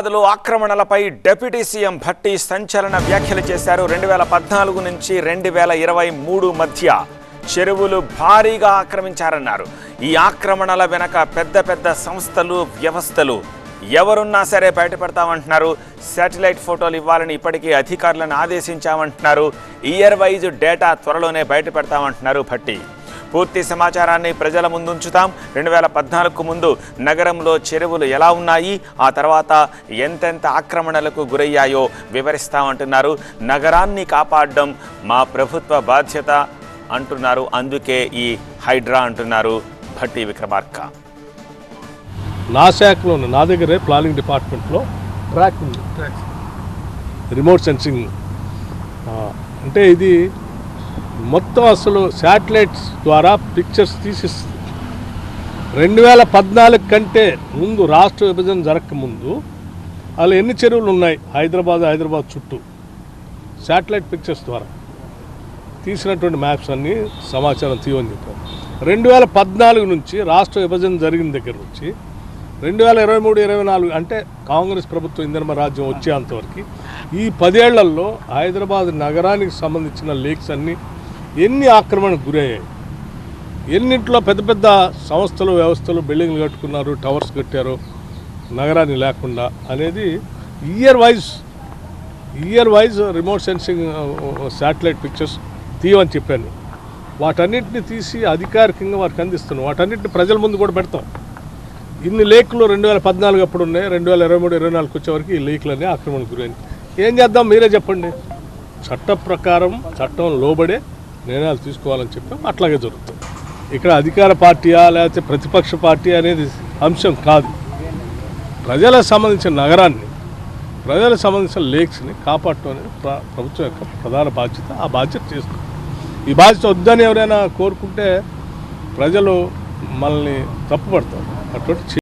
హైదరాబాద్లో ఆక్రమణలపై deputy CM Bhatti సంచలన వ్యాఖ్యలు చేశారు రెండు వేల పద్నాలుగు నుంచి రెండు వేల ఇరవై మూడు మధ్య. చెరువులు భారీగా ఆక్రమించారన్నారు. ఈ ఆక్రమణల వెనక పెద్ద పెద్ద సంస్థలు వ్యవస్థలు. ఎవరున్నా సరే బయటపడతామంటున్నారు. శాటిలైట్ ఫోటోలు ఇవ్వాలని ఇప్పటికీ అధికారులను ఆదేశించామంటున్నారు. ఇయర్ వైజ్ డేటా త్వరలోనే బయటపెడతామంటున్నారు భట్టి. పూర్తి సమాచారాన్ని ప్రజల ముందుంచుతాం. రెండు వేల పద్నాలుగుకు ముందు నగరంలో చెరువులు ఎలా ఉన్నాయి? ఆ తర్వాత ఎంతెంత ఆక్రమణలకు గురయ్యాయో వివరిస్తామంటున్నారు. నగరాన్ని కాపాడడం మా ప్రభుత్వ బాధ్యత అంటున్నారు. అందుకే ఈ హైడ్రా అంటున్నారు భట్టి విక్రమార్క. నా శాఖలో నా దగ్గరే ప్లానింగ్ డిపార్ట్మెంట్లో ట్రాక్ ఉంది. Remote sensing. అంటే ఇది మొత్తం అసలు శాటిలైట్స్ ద్వారా పిక్చర్స్ తీసిస్తుంది. రెండు వేల పద్నాలుగు కంటే ముందు రాష్ట్ర విభజన జరగక ముందు అలా ఎన్ని చెరువులు ఉన్నాయి హైదరాబాద్ హైదరాబాద్ చుట్టూ? శాటిలైట్ పిక్చర్స్ ద్వారా. తీసినటువంటి మ్యాప్స్ అన్నీ సమాచారం తీయమని చెప్పారు. రెండు వేల పద్నాలుగు నుంచి రాష్ట్ర విభజన జరిగిన దగ్గర నుంచి రెండు వేల ఇరవై మూడు ఇరవై నాలుగు అంటే కాంగ్రెస్ ప్రభుత్వం ఇంధన రాజ్యం వచ్చేంతవరకు ఈ పదేళ్ళలో హైదరాబాద్ నగరానికి సంబంధించిన లేక్స్ అన్నీ ఎన్ని ఆక్రమణకు గురయ్యాయి? ఎన్నింటిలో పెద్ద పెద్ద సంస్థలు వ్యవస్థలు బిల్డింగ్లు కట్టుకున్నారు టవర్స్ కట్టారు నగరాన్ని లేకుండా అనేది year wise year wise remote sensing satellite pictures తీయమని చెప్పాను. వాటన్నిటిని తీసి అధికారికంగా వారికి అందిస్తున్నాం. వాటన్నిటిని ప్రజల ముందు కూడా పెడతాం. ఇన్ని లేకులు రెండు వేల పద్నాలుగు అప్పుడు ఉన్నాయి రెండు వేల ఇరవై మూడు ఇరవై నాలుగు వచ్చేవరకు ఈ లేకులన్నీ ఆక్రమణకు గురైంది ఏం చేద్దాం? మీరే చెప్పండి. చట్ట ప్రకారం చట్టం లోబడే నిర్ణయాలు తీసుకోవాలని చెప్పాము. అట్లాగే జరుగుతుంది. ఇక్కడ అధికార పార్టీయా లేకపోతే ప్రతిపక్ష పార్టీ అనేది అంశం కాదు. ప్రజలకు సంబంధించిన నగరాన్ని ప్రజలకు సంబంధించిన లేక్స్ని కాపాడటం అనేది ప్ర- ప్రభుత్వం యొక్క ప్రధాన బాధ్యత ఆ బాధ్యత చేస్తుంది. ఈ బాధ్యత వద్దని ఎవరైనా కోరుకుంటే ప్రజలు మనల్ని తప్పుపడతారు. అటువంటి